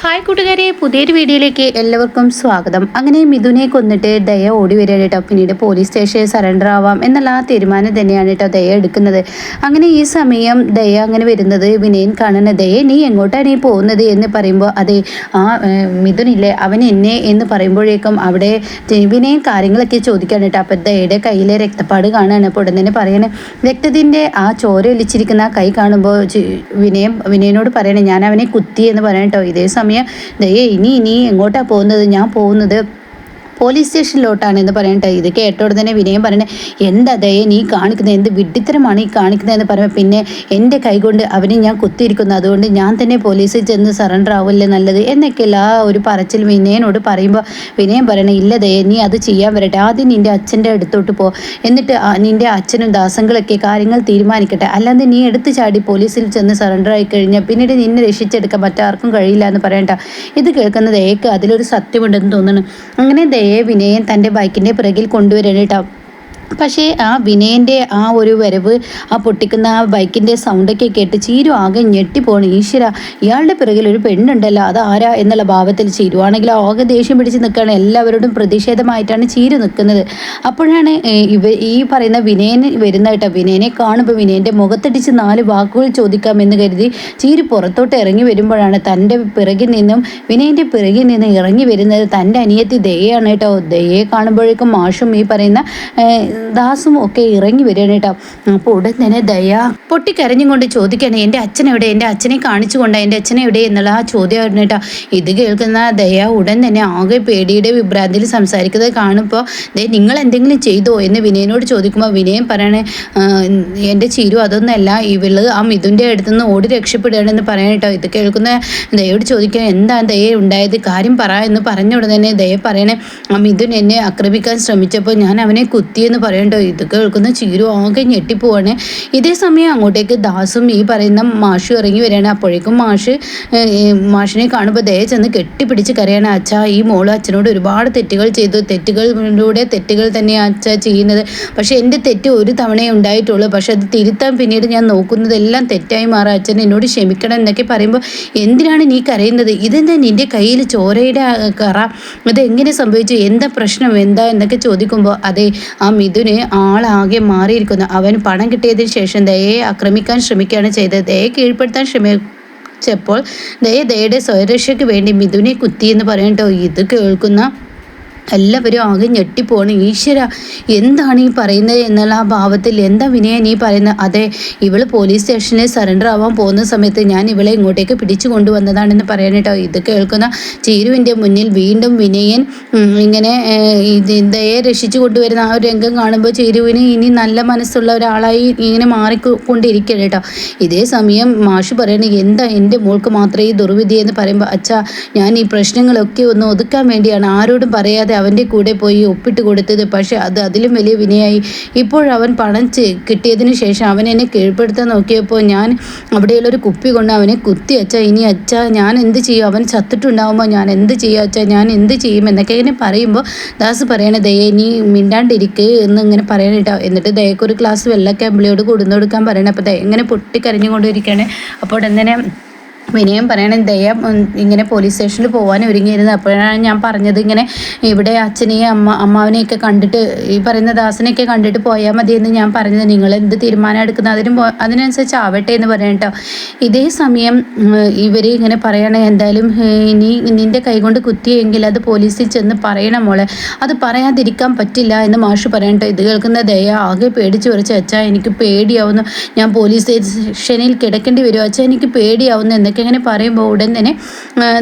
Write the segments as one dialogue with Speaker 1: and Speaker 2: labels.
Speaker 1: Hi കൂട്ടുകാരെ പുതിയൊരു വീഡിയോയിലേക്ക് എല്ലാവർക്കും സ്വാഗതം. അങ്ങനെ മിഥുനെ കൊന്നിട്ട് ദയ ഓടി വരികയാണ് കേട്ടോ. പിന്നീട് പോലീസ് സ്റ്റേഷനിൽ സറണ്ടർ ആവാം എന്നുള്ള ആ തീരുമാനം തന്നെയാണ് കേട്ടോ ദയ എടുക്കുന്നത്. അങ്ങനെ ഈ സമയം ദയ അങ്ങനെ വരുന്നത് വിനയൻ കാണുന്ന ദയ നീ എങ്ങോട്ടാണ് നീ പോകുന്നത്? എന്ന് പറയുമ്പോൾ അതെ ആ മിഥുനില്ലേ അവൻ എന്നെ എന്ന് പറയുമ്പോഴേക്കും അവിടെ വിനയൻ കാര്യങ്ങളൊക്കെ ചോദിക്കുകയാണ് കേട്ടോ. അപ്പം ദയയുടെ കയ്യിലെ രക്തപ്പാട് കാണുകയാണ് അപ്പോൾ ഉടൻ തന്നെ പറയണേ രക്തത്തിന്റെ ആ ചോര ഒലിച്ചിരിക്കുന്ന ആ കൈ കാണുമ്പോൾ വിനയം വിനയനോട് പറയണേ ഞാൻ അവനെ കുത്തി എന്ന് പറയണം കേട്ടോ. ഇതേ സമയം ദയേ ഇനി ഇനി എങ്ങോട്ടാ പോകുന്നത്? ഞാൻ പോകുന്നത് പോലീസ് സ്റ്റേഷനിലോട്ടാണ് എന്ന് പറയട്ടെ ഇത് കേട്ടോട് തന്നെ വിനയം പറയണേ. എന്താ ദയ നീ കാണിക്കുന്നത്? എന്ത് വിഡ്ഢിത്തരമാണ് ഈ കാണിക്കുന്നതെന്ന് പറയുമ്പോൾ പിന്നെ എന്റെ കൈകൊണ്ട് അവനെ ഞാൻ കുത്തിയിരിക്കുന്നു. അതുകൊണ്ട് ഞാൻ തന്നെ പോലീസിൽ ചെന്ന് സറണ്ടർ ആവില്ലേ നല്ലത്? എന്നൊക്കെയല്ല ആ ഒരു പറച്ചിൽ വിനയനോട് പറയുമ്പോൾ വിനയം പറയണേ ഇല്ല ദയ നീ അത് ചെയ്യാൻ വരട്ടെ. ആദ്യം നിന്റെ അച്ഛന്റെ അടുത്തോട്ട് പോ. എന്നിട്ട് നിന്റെ അച്ഛനും ദാസങ്ങളൊക്കെ കാര്യങ്ങൾ തീരുമാനിക്കട്ടെ. അല്ലാതെ നീ എടുത്തു ചാടി പോലീസിൽ ചെന്ന് സറണ്ടർ ആയി കഴിഞ്ഞാൽ പിന്നീട് നിന്നെ രക്ഷിച്ചെടുക്കാൻ മറ്റാർക്കും കഴിയില്ല എന്ന് പറയണ്ട. ഇത് കേൾക്കുന്ന ദയക്ക് അതിലൊരു സത്യമുണ്ടെന്ന് തോന്നുന്നു അങ്ങനെ ദയയെ വിനയൻ തന്റെ ബൈക്കിന്റെ പിറകിൽ കൊണ്ടുവരണം പക്ഷേ ആ വിനയന്റെ ആ ഒരു വരവ് ആ പൊട്ടിക്കുന്ന ആ ബൈക്കിന്റെ സൗണ്ടൊക്കെ കേട്ട് ചീരു ആകെ ഞെട്ടിപ്പോണ്. ഈശ്വര ഇയാളുടെ പിറകിൽ ഒരു പെണ്ണുണ്ടല്ലോ അത് ആരാ എന്നുള്ള ഭാവത്തിൽ ചീരുവാണെങ്കിൽ ആകെ ദേഷ്യം പിടിച്ച് നിൽക്കുകയാണ്. എല്ലാവരോടും പ്രതിഷേധമായിട്ടാണ് ചീരു നിൽക്കുന്നത്. അപ്പോഴാണ് ഇവ ഈ പറയുന്ന വിനയൻ വരുന്ന കേട്ടോ. വിനയനെ കാണുമ്പോൾ വിനയന്റെ മുഖത്തടിച്ച് നാല് വാക്കുകൾ ചോദിക്കാമെന്ന് കരുതി ചീരു പുറത്തോട്ട് ഇറങ്ങി വരുമ്പോഴാണ് തന്റെ പിറകിൽ നിന്നും വിനയന്റെ പിറകിൽ നിന്ന് ഇറങ്ങി വരുന്നത് തന്റെ അനിയത്തി ദയയാണ് കേട്ടോ. ദയയെ കാണുമ്പോഴേക്കും മാഷും ഈ പറയുന്ന ദാസും ഒക്കെ ഇറങ്ങി വരികയാണ് കേട്ടോ. അപ്പോൾ ഉടൻ തന്നെ ദയ പൊട്ടിക്കരഞ്ഞും കൊണ്ട് ചോദിക്കുകയാണ് എന്റെ അച്ഛൻ എവിടെ? എന്റെ അച്ഛനെ കാണിച്ചുകൊണ്ട്? എന്റെ അച്ഛനെ എവിടെ? എന്നുള്ള ആ ചോദ്യമായിരുന്നു കേട്ടോ. ഇത് കേൾക്കുന്ന ദയ ഉടൻ തന്നെ ആകെ പേടിയുടെ വിഭ്രാന്തിയിൽ സംസാരിക്കുന്നത് കാണുമ്പോൾ ദേ നിങ്ങൾ എന്തെങ്കിലും ചെയ്തോ? എന്ന് വിനയനോട് ചോദിക്കുമ്പോൾ വിനയൻ പറയണേ "ആ, എന്റെ ചിരു അതൊന്നല്ല ഇവൾ ആ മിഥുന്റെ അടുത്ത് നിന്ന് ഓടി രക്ഷപ്പെടുകയാണെന്ന് പറയാൻ കേട്ടോ. ഇത് കേൾക്കുന്ന ദയോട് ചോദിക്കാൻ എന്താ ദയ ഉണ്ടായത്? കാര്യം പറ എന്ന് പറഞ്ഞ ഉടനെ തന്നെ ദയ പറയണേ ആ മിഥുൻ എന്നെ ആക്രമിക്കാൻ ശ്രമിച്ചപ്പോൾ ഞാൻ അവനെ കുത്തിയെന്ന് പറയണ്ടോ? ഇത് കേൾക്കുന്ന ചീരു ആകെ ഞെട്ടിപ്പോവാണ്. ഇതേ സമയം അങ്ങോട്ടേക്ക് ദാസും ഈ പറയുന്ന മാഷും ഇറങ്ങി വരികയാണ്. അപ്പോഴേക്കും മാഷ് മാഷിനെ കാണുമ്പോൾ ദയ ചെന്ന് കെട്ടിപ്പിടിച്ച് കരയാണ്. അച്ഛ ഈ മോൾ അച്ഛനോട് ഒരുപാട് തെറ്റുകൾ ചെയ്തു. തെറ്റുകളിലൂടെ തെറ്റുകൾ തന്നെയാണ് അച്ഛ ചെയ്യുന്നത്. പക്ഷെ എന്റെ തെറ്റ് ഒരു തവണയേ ഉണ്ടായിട്ടുള്ളൂ. പക്ഷെ അത് തിരുത്താൻ പിന്നീട് ഞാൻ നോക്കുന്നതെല്ലാം തെറ്റായി മാറാം. അച്ഛൻ എന്നോട് ക്ഷമിക്കണം എന്നൊക്കെ പറയുമ്പോൾ എന്തിനാണ് നീ കരയുന്നത്? ഇതെന്താ നിന്റെ കയ്യിൽ ചോരയുടെ കറ? അതെങ്ങനെ സംഭവിച്ചു? എന്താ പ്രശ്നം? എന്താ? എന്നൊക്കെ ചോദിക്കുമ്പോൾ അതെ ആ മിഥുന് ആളാകെ മാറിയിരിക്കുന്നു. അവൻ പണം കിട്ടിയതിന് ശേഷം ദയയെ ആക്രമിക്കാൻ ശ്രമിക്കുകയാണ് ചെയ്തത്. ദയയെ കീഴ്പ്പെടുത്താൻ ശ്രമിച്ചപ്പോൾ ദയ ദയയുടെ സ്വയരക്ഷയ്ക്ക് വേണ്ടി മിഥുനെ കുത്തി എന്ന് പറയട്ടോ ഇത് കേൾക്കുന്ന എല്ലാവരും ആകെ ഞെട്ടിപ്പോണ്. ഈശ്വര എന്താണ് ഈ പറയുന്നത് എന്നുള്ള ആ ഭാവത്തിൽ എന്താ വിനയ നീ പറയുന്നത്? അതെ ഇവൾ പോലീസ് സ്റ്റേഷനിൽ സറണ്ടർ ആവാൻ പോകുന്ന സമയത്ത് ഞാൻ ഇവളെ ഇങ്ങോട്ടേക്ക് പിടിച്ചു കൊണ്ടുവന്നതാണെന്ന് പറയാൻ കേട്ടോ. ഇത് കേൾക്കുന്ന ചീരുവിന്റെ മുന്നിൽ വീണ്ടും വിനയൻ ഇങ്ങനെ ദയെ രക്ഷിച്ചു കൊണ്ടുവരുന്ന ആ ഒരു രംഗം കാണുമ്പോൾ ചീരുവിന് ഇനി നല്ല മനസ്സുള്ള ഒരാളായി ഇങ്ങനെ മാറിക്കൊണ്ടിരിക്കണം കേട്ടോ. ഇതേ സമയം മാഷ് പറയണ എന്താ എന്റെ മോൾക്ക് മാത്രമേ ഈ ദുർവിധി എന്ന് പറയുമ്പോൾ അച്ഛാ ഞാൻ ഈ പ്രശ്നങ്ങളൊക്കെ ഒന്ന് ഒതുക്കാൻ വേണ്ടിയാണ്. ആരോടും പറയാതെ അവന്റെ കൂടെ പോയി ഒപ്പിട്ട് കൊടുത്തത്. പക്ഷേ അത് അതിലും വലിയ വിനയായി. ഇപ്പോഴവൻ പണം കിട്ടിയതിന് ശേഷം അവൻ എന്നെ കീഴ്പ്പെടുത്താൻ നോക്കിയപ്പോൾ ഞാൻ അവിടെയുള്ളൊരു കുപ്പി കൊണ്ട് അവനെ കുത്തി അച്ഛ ഇനി അച്ഛ ഞാൻ എന്ത് ചെയ്യും? അവൻ ചത്തിട്ടുണ്ടാവുമ്പോൾ ഞാൻ എന്ത് ചെയ്യും? അച്ഛ ഞാൻ എന്ത് ചെയ്യും? എന്നൊക്കെ ഇങ്ങനെ പറയുമ്പോൾ ദാസ് പറയണേ ദയ നീ മിണ്ടാണ്ടിരിക്ക് എന്ന് ഇങ്ങനെ പറയണേട്ടോ എന്നിട്ട് ദയക്ക് ഒരു വെള്ളമൊക്കെ അമ്പിളിയോട് കൊടുന്നു കൊടുക്കാൻ പറയണേ. അപ്പോൾ ദയ ഇങ്ങനെ പൊട്ടിക്കരഞ്ഞുകൊണ്ടിരിക്കുകയാണ്. അപ്പോൾ ഉടനെ വിനയം പറയണം ദയ ഇങ്ങനെ പോലീസ് സ്റ്റേഷനിൽ പോകാൻ ഒരുങ്ങിയിരുന്നത്. അപ്പോഴാണ് ഞാൻ പറഞ്ഞത് ഇങ്ങനെ ഇവിടെ അച്ഛനെയും അമ്മ അമ്മാവനെയൊക്കെ കണ്ടിട്ട് ഈ പറയുന്ന ദാസനെയൊക്കെ കണ്ടിട്ട് പോയാൽ മതി എന്ന് ഞാൻ പറഞ്ഞത്. നിങ്ങൾ എന്ത് തീരുമാനം എടുക്കുന്നത്? അതിനും അതിനനുസരിച്ച് ആവട്ടെ എന്ന് പറയാം കേട്ടോ ഇതേ സമയം ഇവർ ഇങ്ങനെ പറയണേ എന്തായാലും ഇനി നിന്റെ കൈകൊണ്ട് കുത്തിയെങ്കിൽ അത് പോലീസിൽ ചെന്ന് പറയണം മോളെ. അത് പറയാതിരിക്കാൻ പറ്റില്ല എന്ന് മാഷ് പറയട്ടോ ഇത് കേൾക്കുന്ന ദയ ആകെ പേടിച്ച് വരച്ച അച്ഛാ എനിക്ക് പേടിയാവുന്നു. ഞാൻ പോലീസ് സ്റ്റേഷനിൽ കിടക്കേണ്ടി വരുമോ അച്ഛാ എനിക്ക് പേടിയാവുന്നു. എന്നൊക്കെ ഇങ്ങനെ പറയുമ്പോൾ ഉടൻ തന്നെ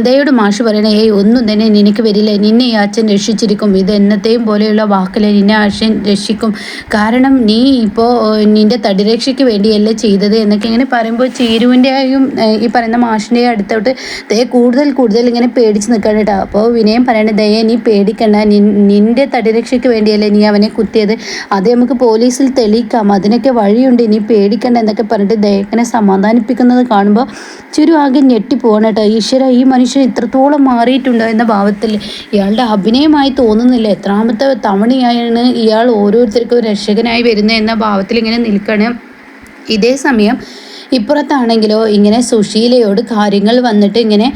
Speaker 1: ദയോട് മാഷ് പറയണേ ഏയ് ഒന്നും തന്നെ നിനക്ക് വരില്ല. നിന്നെ ഈ അച്ഛൻ രക്ഷിച്ചിരിക്കും. ഇത് എന്നത്തെയും പോലെയുള്ള വാക്കിലെ നിന്നെ അച്ഛൻ രക്ഷിക്കും. കാരണം നീ ഇപ്പോൾ നിന്റെ തടിരക്ഷയ്ക്ക് വേണ്ടിയല്ല ചെയ്തത് എന്നൊക്കെ ഇങ്ങനെ പറയുമ്പോൾ ചീരുവിന്റെയും ഈ പറയുന്ന മാഷിന്റെയും അടുത്തോട്ട് ദയ കൂടുതൽ കൂടുതൽ ഇങ്ങനെ പേടിച്ച് നിൽക്കണം കേട്ടോ. അപ്പോൾ വിനയം പറയണേ ദയ നീ പേടിക്കണ്ട. നിൻ- നിന്റെ തടിരക്ഷയ്ക്ക് വേണ്ടിയല്ലേ നീ അവനെ കുത്തിയത്. അത് നമുക്ക് പോലീസിൽ തെളിയിക്കാം. അതിനൊക്കെ വഴിയുണ്ട്. നീ പേടിക്കണ്ട എന്നൊക്കെ പറഞ്ഞിട്ട് ദയക്കനെ സമാധാനിപ്പിക്കുന്നത് കാണുമ്പോൾ ചുരു ആകെ ഞെട്ടിപ്പോവാണ് കേട്ടോ. ഈശ്വര ഈ മനുഷ്യൻ ഇത്രത്തോളം മാറിയിട്ടുണ്ടോ എന്ന ഭാവത്തിൽ ഇയാളുടെ അഭിനയമായി തോന്നുന്നില്ല. എത്രാമത്തെ തവണയാണ് ഇയാൾ ഓരോരുത്തർക്കും രക്ഷകനായി വരുന്നത് എന്ന ഭാവത്തിൽ ഇങ്ങനെ നിൽക്കണം. ഇതേ സമയം ഇപ്പുറത്താണെങ്കിലോ ഇങ്ങനെ സുശീലയോട് കാര്യങ്ങൾ വന്നിട്ട് ഇങ്ങനെ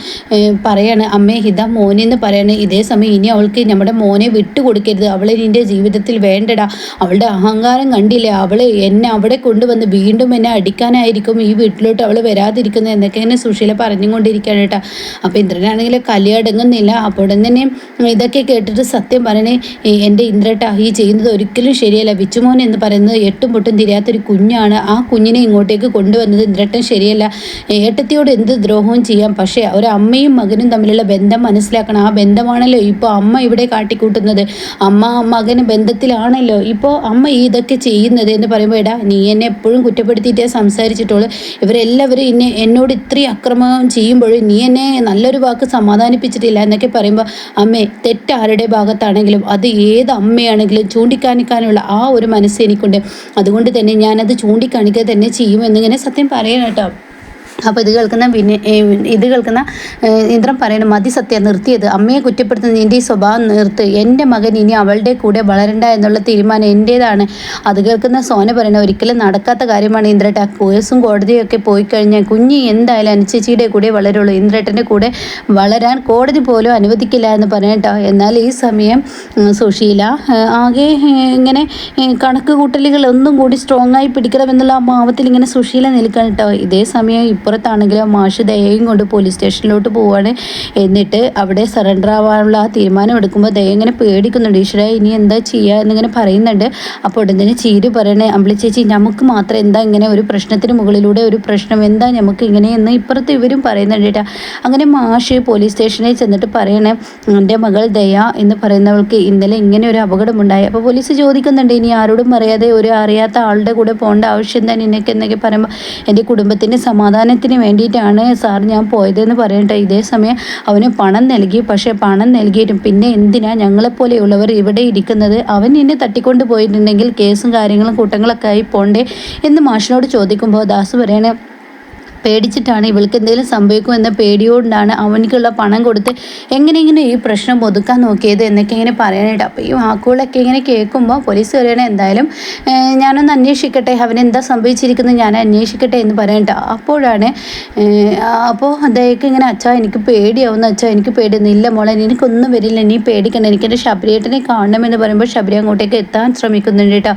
Speaker 1: പറയാണ് അമ്മേ ഹിത മോനെന്ന് പറയാണ്. ഇതേ സമയം ഇനി അവൾക്ക് നമ്മുടെ മോനെ വിട്ടുകൊടുക്കരുത് അവളെ നിന്റെ ജീവിതത്തിൽ വേണ്ടടാ. അവളുടെ അഹങ്കാരം കണ്ടില്ലേ? അവൾ എന്നെ അവിടെ കൊണ്ടുവന്ന് വീണ്ടും എന്നെ അടിക്കാനായിരിക്കും ഈ വീട്ടിലോട്ട് അവൾ വരാതിരിക്കുന്നത്. എന്നൊക്കെ ഇങ്ങനെ സുശീല പറഞ്ഞുകൊണ്ടിരിക്കുകയാണ് കേട്ടോ. അപ്പോൾ ഇന്ദ്രനാണെങ്കിൽ കലിയടങ്ങുന്നില്ല അപ്പോൾ തന്നെ ഇതൊക്കെ കേട്ടിട്ട് സത്യം പറയണേ "ഏ, എന്റെ ഇന്ദ്രട്ട ഈ ചെയ്യുന്നത് ഒരിക്കലും ശരിയല്ല. വിച്ചുമോൻ എന്ന് പറയുന്നത് എട്ടും പൊട്ടും തിരിയാത്തൊരു കുഞ്ഞാണ്. ആ കുഞ്ഞിനെ ഇങ്ങോട്ടേക്ക് കൊണ്ടുവന്നത് ഇന്ദ്രട്ടൻ ശരിയല്ല. ഏട്ടത്തിയോട് എന്ത് ദ്രോഹവും ചെയ്യാം. പക്ഷേ ഒരു അമ്മയും മകനും തമ്മിലുള്ള ബന്ധം മനസ്സിലാക്കണം. ആ ബന്ധമാണല്ലോ ഇപ്പോൾ അമ്മ ഇവിടെ കാട്ടിക്കൂട്ടുന്നത്. അമ്മ മകന് ബന്ധത്തിലാണല്ലോ. ഇപ്പോൾ അമ്മ ഇതൊക്കെ ചെയ്യുന്നത് എന്ന് പറയുമ്പോൾ എടാ നീ എന്നെ എപ്പോഴും കുറ്റപ്പെടുത്തിയിട്ടേ സംസാരിച്ചിട്ടുള്ളൂ. ഇവരെല്ലാവരും എന്നെ എന്നോട് ഇത്രയും അക്രമം ചെയ്യുമ്പോഴും നീ എന്നെ നല്ലൊരു വാക്ക് സമാധാനിപ്പിച്ചിട്ടില്ല എന്നൊക്കെ പറയുമ്പോൾ അമ്മേ തെറ്റ് ആരുടെ ഭാഗത്താണെങ്കിലും അത് ഏത് അമ്മയാണെങ്കിലും ചൂണ്ടിക്കാണിക്കാനുള്ള ആ ഒരു മനസ്സ് എനിക്കുണ്ട്. അതുകൊണ്ട് തന്നെ ഞാനത് ചൂണ്ടിക്കാണിക്കുക തന്നെ ചെയ്യുമെന്നിങ്ങനെ സത്യം പറയണം കേട്ടോ. അപ്പോൾ ഇത് കേൾക്കുന്ന പിന്നെ ഇത് കേൾക്കുന്ന ഇന്ദ്രം ഇന്ദ്രൻ പറയണം മതി സത്യം നിർത്തിയത്. അമ്മയെ കുറ്റപ്പെടുത്തുന്ന നിന്റെ ഈ സ്വഭാവം നിർത്ത്. എന്റെ മകൻ ഇനി അവളുടെ കൂടെ വളരണ്ട എന്നുള്ള തീരുമാനം എന്റേതാണ് അത് കേൾക്കുന്ന സോന പറയണ ഒരിക്കലും നടക്കാത്ത കാര്യമാണ് ഇന്ദ്രട്ട. കേസും കോടതിയൊക്കെ പോയി കഴിഞ്ഞാൽ കുഞ്ഞി എന്തായാലും അനുചേച്ചിയുടെ കൂടെ വളരുള്ളൂ. ഇന്ദ്രട്ടന്റെ കൂടെ വളരാൻ കോടതി പോലും അനുവദിക്കില്ല എന്ന് പറയട്ടോ എന്നാൽ ഈ സമയം സുശീല ആകെ ഇങ്ങനെ കണക്ക് കൂട്ടലുകൾ ഒന്നും കൂടി സ്ട്രോങ് ആയി പിടിക്കണമെന്നുള്ള ആ ഭാവത്തിൽ ഇങ്ങനെ സുശീല നിൽക്കണം കേട്ടോ. ഇതേ സമയം ഇപ്പുറത്താണെങ്കിലും മാഷ് ദയയും കൊണ്ട് പോലീസ് സ്റ്റേഷനിലോട്ട് പോവാണ്. എന്നിട്ട് അവിടെ സറണ്ടർ ആവാനുള്ള ആ തീരുമാനം എടുക്കുമ്പോൾ ദയ ഇങ്ങനെ പേടിക്കുന്നുണ്ട്. ഈശ്വര ഇനി എന്താ ചെയ്യുക എന്നിങ്ങനെ പറയുന്നുണ്ട്. അപ്പോൾ ഉടൻ തന്നെ ചീര് പറയണേ അമ്പിളി ചേച്ചി നമുക്ക് മാത്രം എന്താ ഇങ്ങനെ ഒരു പ്രശ്നത്തിന് മുകളിലൂടെ ഒരു പ്രശ്നം? എന്താ നമുക്ക് ഇങ്ങനെ എന്ന് ഇപ്പുറത്ത് ഇവരും പറയുന്നുണ്ട് കേട്ടോ. അങ്ങനെ മാഷ് പോലീസ് സ്റ്റേഷനിൽ ചെന്നിട്ട് പറയണേ എന്റെ മകൾ ദയ എന്ന് പറയുന്നവൾക്ക് ഇന്നലെ ഇങ്ങനെ ഒരു അപകടമുണ്ടായി. അപ്പോൾ പോലീസ് ചോദിക്കുന്നുണ്ട് ഇനി ആരോടും അറിയാതെ ഒരു അറിയാത്ത ആളുടെ കൂടെ പോകേണ്ട ആവശ്യം തന്നെ നിനക്ക്? എന്നൊക്കെ പറയുമ്പോൾ എന്റെ കുടുംബത്തിന്റെ സമാധാനത്തിന് വേണ്ടിയിട്ടാണ് സാർ ഞാൻ പോയതെന്ന് പറയട്ടെ. ഇതേ സമയം അവന് പണം നൽകി. പക്ഷേ പണം നൽകിയിട്ടും പിന്നെ എന്തിനാ ഞങ്ങളെപ്പോലെയുള്ളവർ ഇവിടെ ഇരിക്കുന്നത്? അവൻ എന്നെ തട്ടിക്കൊണ്ട് പോയിട്ടുണ്ടെങ്കിൽ കേസും കാര്യങ്ങളും കൂട്ടങ്ങളൊക്കെ ആയി പോണ്ടേ എന്ന് മാഷിനോട് ചോദിക്കുമ്പോൾ ദാസ് പറയണേ പേടിച്ചിട്ടാണ് ഇവൾക്ക് എന്തെങ്കിലും സംഭവിക്കുമെന്ന പേടിയോണ്ടാണ് അവനിക്കുള്ള പണം കൊടുത്ത് എങ്ങനെയെങ്കിലും ഈ പ്രശ്നം ഒതുക്കാൻ നോക്കിയത് എന്നൊക്കെ ഇങ്ങനെ പറയാനായിട്ട്. അപ്പോൾ ഈ വാക്കുകളൊക്കെ ഇങ്ങനെ കേൾക്കുമ്പോൾ പോലീസ് പറയണേ എന്തായാലും ഞാനൊന്ന് അന്വേഷിക്കട്ടെ അവൻ എന്താ സംഭവിച്ചിരിക്കുന്നത് ഞാൻ അന്വേഷിക്കട്ടെ എന്ന് പറയണ്ട അപ്പോഴാണ് അപ്പോൾ അദ്ദേഹം ഇങ്ങനെ അച്ഛാ എനിക്ക് പേടിയാവുന്ന അച്ഛാ എനിക്ക് പേടിയൊന്നും ഇല്ല മോളെ എനിക്കൊന്നും വരില്ല നീ പേടിക്കണ്ട എനിക്കെന്റെ ശബരിയേട്ടനെ കാണണമെന്ന് പറയുമ്പോൾ ശബരി അങ്ങോട്ടേക്ക് എത്താൻ ശ്രമിക്കുന്നുണ്ട് കേട്ടോ.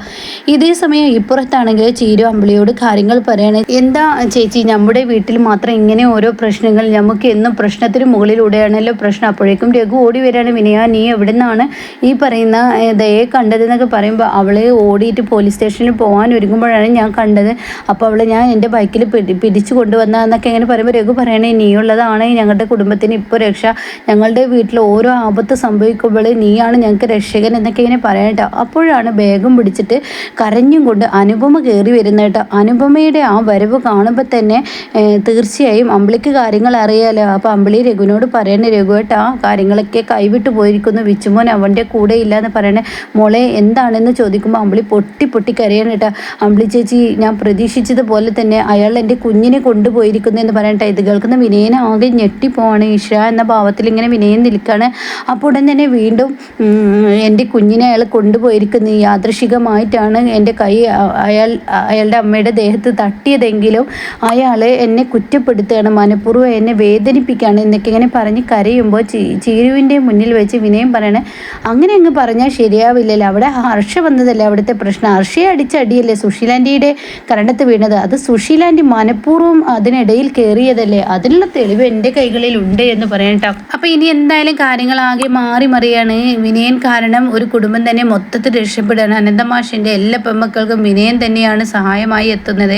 Speaker 1: ഇതേ സമയം ഇപ്പുറത്താണെങ്കിൽ ചീരു അമ്പിളിയോട് കാര്യങ്ങൾ പറയണേ എന്താ ചേച്ചി നമ്മുടെ വീട്ടിൽ മാത്രം ഇങ്ങനെ ഓരോ പ്രശ്നങ്ങൾ നമുക്ക് എന്നും പ്രശ്നത്തിന് മുകളിലൂടെയാണല്ലോ പ്രശ്നം. അപ്പോഴേക്കും രഘു ഓടി വരികയാണ്. വിനയ നീ എവിടെ നിന്നാണ് ഈ പറയുന്ന ദയെ കണ്ടതെന്നൊക്കെ പറയുമ്പോൾ അവളെ ഓടിയിട്ട് പോലീസ് സ്റ്റേഷനിൽ പോകാൻ ഒരുങ്ങുമ്പോഴാണ് ഞാൻ കണ്ടത്. അപ്പോൾ അവളെ ഞാൻ എന്റെ ബൈക്കിൽ പിടി പിടിച്ചു കൊണ്ടുവന്നതെന്നൊക്കെ ഇങ്ങനെ പറയുമ്പോൾ രഘു പറയണേ നീയുള്ളതാണ് ഞങ്ങളുടെ കുടുംബത്തിന് ഇപ്പോൾ രക്ഷ. ഞങ്ങളുടെ വീട്ടിൽ ഓരോ ആപത്ത് സംഭവിക്കുമ്പോൾ നീയാണ് ഞങ്ങൾക്ക് രക്ഷകൻ എന്നൊക്കെ ഇങ്ങനെ പറയട്ടോ അപ്പോഴാണ് ബാഗും പിടിച്ചിട്ട് കരഞ്ഞും കൊണ്ട് അനുപമ കയറി വരുന്ന അനുപമയുടെ ആ വരവ് കാണുമ്പോൾ തന്നെ തീർച്ചയായും അമ്പിളിക്ക് കാര്യങ്ങൾ അറിയാലോ. അപ്പോൾ അമ്പിളി രഘുവിനോട് പറയണേ രഘുവേട്ടാ കാര്യങ്ങളൊക്കെ കൈവിട്ട് പോയിരിക്കുന്നു. വിച്ചുമോൻ അവന്റെ കൂടെ ഇല്ല എന്ന് പറയണേ. മോളെ എന്താണെന്ന് ചോദിക്കുമ്പോൾ അമ്പിളി പൊട്ടി പൊട്ടി കരയാണ് കേട്ടോ. അമ്പിളി ചേച്ചി ഞാൻ പ്രതീക്ഷിച്ചതുപോലെ തന്നെ അയാൾ എന്റെ കുഞ്ഞിനെ കൊണ്ടുപോയിരിക്കുന്നു എന്ന് പറയട്ടെ ഇത് കേൾക്കുന്ന വിനയനെ ആകെ ഞെട്ടിപ്പോവാണ്. ഈശ എന്ന ഭാവത്തിൽ ഇങ്ങനെ വിനയൻ നിൽക്കുകയാണ് അപ്പോൾ ഉടൻ തന്നെ വീണ്ടും എന്റെ കുഞ്ഞിനെ അയാൾ കൊണ്ടുപോയിരിക്കുന്നു. യാദൃശികമായിട്ടാണ് എന്റെ കൈ അയാൾ അയാളുടെ അമ്മയുടെ ദേഹത്ത് തട്ടിയതെങ്കിലും അയാൾ എന്നെ കുറ്റപ്പെടുത്തുകയാണ് മനഃപൂർവം എന്നെ വേദനിപ്പിക്കുകയാണ് എന്നൊക്കെ ഇങ്ങനെ പറഞ്ഞ് കരയുമ്പോൾ ചീരുവിന്റെ മുന്നിൽ വെച്ച് വിനയം പറയണേ അങ്ങനെ അങ്ങ് പറഞ്ഞാൽ ശരിയാവില്ലല്ലോ. അവിടെ ഹർഷ വന്നതല്ലേ അവിടുത്തെ പ്രശ്നം? ഹർഷയെ അടിച്ച അടിയല്ലേ സുശീലാന്റിയുടെ കരണ്ടത്ത് വീണത്? അത് സുശീലാന്റി മനഃപൂർവം അതിനിടയിൽ കയറിയതല്ലേ? അതിനുള്ള തെളിവ് എന്റെ കൈകളിൽ ഉണ്ട് എന്ന് പറയട്ടോ അപ്പോൾ ഇനി എന്തായാലും കാര്യങ്ങളാകെ മാറി മറിയാണ്. വിനയൻ കാരണം ഒരു കുടുംബം തന്നെ മൊത്തത്തിൽ രക്ഷപ്പെടുകയാണ് അനന്തമാഷിന്റെ എല്ലാ പെമ്മക്കൾക്കും വിനയൻ തന്നെയാണ് സഹായമായി എത്തുന്നത്.